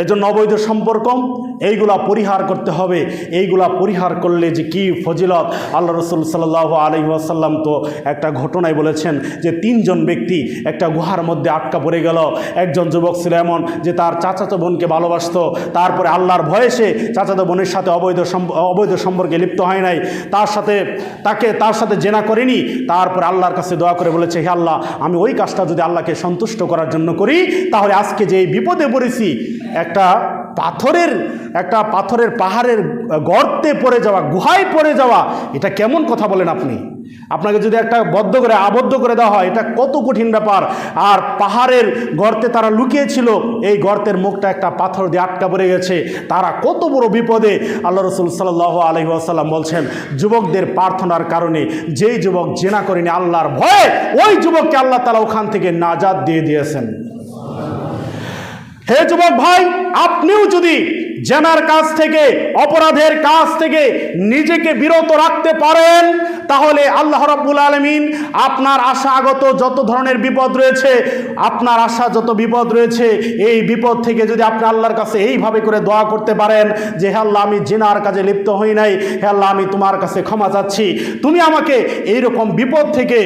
এই জন্য অবৈধ সম্পর্ক, এইগুলা পরিহার করতে হবে। এইগুলা পরিহার করলে যে কি ফজিলত? আল্লাহ রসুল সাল্লাহ আলহি আসাল্লাম তো একটা ঘটনায় বলেছেন যে তিনজন ব্যক্তি একটা গুহার মধ্যে আটকা পড়ে গেল। একজন যুবক ছিল এমন যে তার চাচাতো বোনকে ভালোবাসত। তারপরে আল্লাহর ভয়ে সে চাচাতো বোনের সাথে অবৈধ অবৈধ সম্পর্কে লিপ্ত হয় নাই। তার সাথে তাকে, তার সাথে জেনা করেনি। তারপরে আল্লাহর কাছে দোয়া করে বলেছে, হে আল্লাহ, আমি ওই কাজটা যদি আল্লাহকে সন্তুষ্ট করার জন্য করি, তাহলে আজকে যে এই বিপদে পড়েছি একটা পাথরের একটা পাথরের পাহাড়ের গর্তে পড়ে যাওয়া, গুহায় পড়ে যাওয়া, এটা কেমন কথা বলেন আপনি? আপনাকে যদি একটা বদ্ধ করে, আবদ্ধ করে দেওয়া হয়, এটা কত কঠিন ব্যাপার। আর পাহাড়ের গর্তে তারা লুকিয়েছিল, এই গর্তের মুখটা একটা পাথর দিয়ে আটকা পড়ে গেছে। তারা কত বড় বিপদে, আল্লাহ রসুল সাল্লাহ আলহি আসাল্লাম বলছেন, যুবকদের প্রার্থনার কারণে যেই যুবক জেনা করেনি আল্লাহর ভয়ে, ওই যুবককে আল্লাহ তালা ওখান থেকে নাজাদ দিয়ে দিয়েছেন। হে যুবক ভাই আপনিও যদি জেনার কাছ থেকে, অপরাধের কাজ থেকে নিজেকে বিরত রাখতে পারেন, তাহলে আল্লাহ রাব্বুল আলমিন আপনার আশা আগত যত ধরনের বিপদ রয়েছে, আপনার আশা যত বিপদ রয়েছে, এই বিপদ থেকে যদি আপনি আল্লাহর কাছে এইভাবে করে দোয়া করতে পারেন যে, হে আল্লাহ, আমি জেনার কাজে লিপ্ত হই নাই। হে আল্লাহ, আমি তোমার কাছে ক্ষমা চাচ্ছি। তুমি আমাকে এই রকম বিপদ থেকে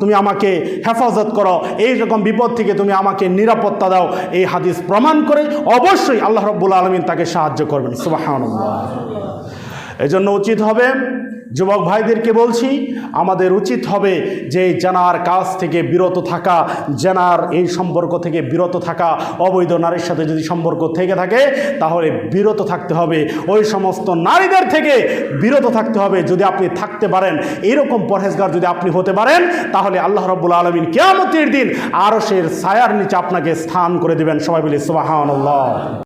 তুমি আমাকে হেফাজত করো। এই রকম বিপদ থেকে তুমি আমাকে নিরাপত্তা দাও। এই হাদিস প্রমাণ করে অবশ্যই আল্লাহ রব্বুল আলমিন তাকে সাহায্য করবেন সুবাহ এই জন্য উচিত হবে যুবক ভাইদেরকে বলছি, আমাদের উচিত হবে যে জানার কাজ থেকে বিরত থাকা, জানার এই সম্পর্ক থেকে বিরত থাকা, অবৈধ নারীর সাথে যদি সম্পর্ক থেকে থাকে, তাহলে বিরত থাকতে হবে। ওই সমস্ত নারীদের থেকে বিরত থাকতে হবে। যদি আপনি থাকতে পারেন, এরকম পরহেজগার যদি আপনি হতে পারেন, তাহলে আল্লাহ রব্বুল আলমিন কেয়ামতির দিন আরশের ছায়ার নিচে আপনাকে স্থান করে দেবেন। সবাই বলি সুবাহ